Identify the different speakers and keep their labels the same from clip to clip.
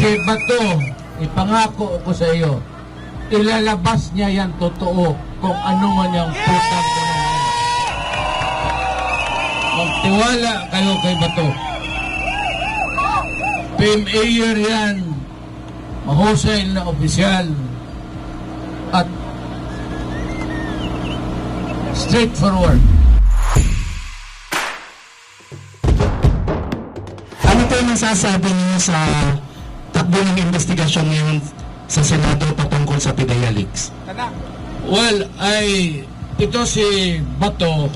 Speaker 1: Si Bato, ipangako ko sa iyo, ilalabas niya yan totoo kung ano man yung putang yan. Magtiwala kayo kay Bato. PMAyer yan, mahusay na opisyal at straightforward.
Speaker 2: Ano po yung masasabi niyo sa takbo ng investigasyon ngayon sa Senado patungkol sa Pidea Leaks?
Speaker 1: Well, ay ito si Bato.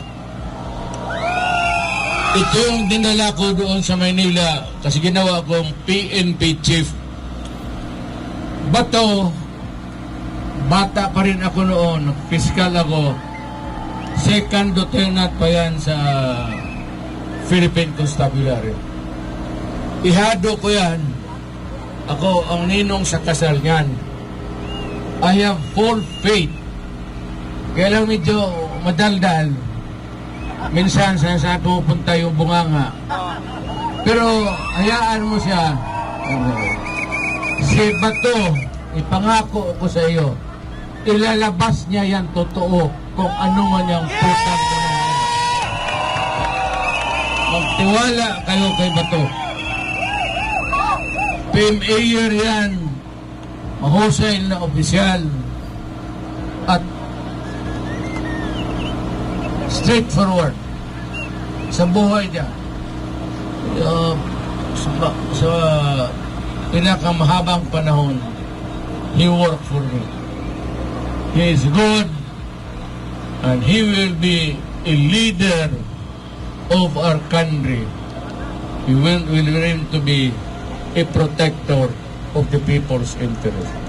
Speaker 1: Ito yung dinala ko doon sa Maynila kasi ginawa kong PNP chief. Bato, bata pa rin ako noon, fiscal ako. Second lieutenant pa yan sa Philippine Constabulary. Ihado ko yan. Ako ang ninong sa kasal niyan. I have full faith. Kaya lang medyo madaldal. Minsan sa saan pupunta yung bunganga. Pero hayaan mo siya. Si Bato, ipangako ko sa iyo, ilalabas niya yan totoo kung ano man yung putang. Magtiwala kayo kay Bato. PMAyer yan, mahusay na opisyal at straightforward sa buhay niya. Uh, sa, sa pinakamahabang panahon, he worked for me. He is good and he will be a leader of our country. He will, will aim to be a protector of the people's interest.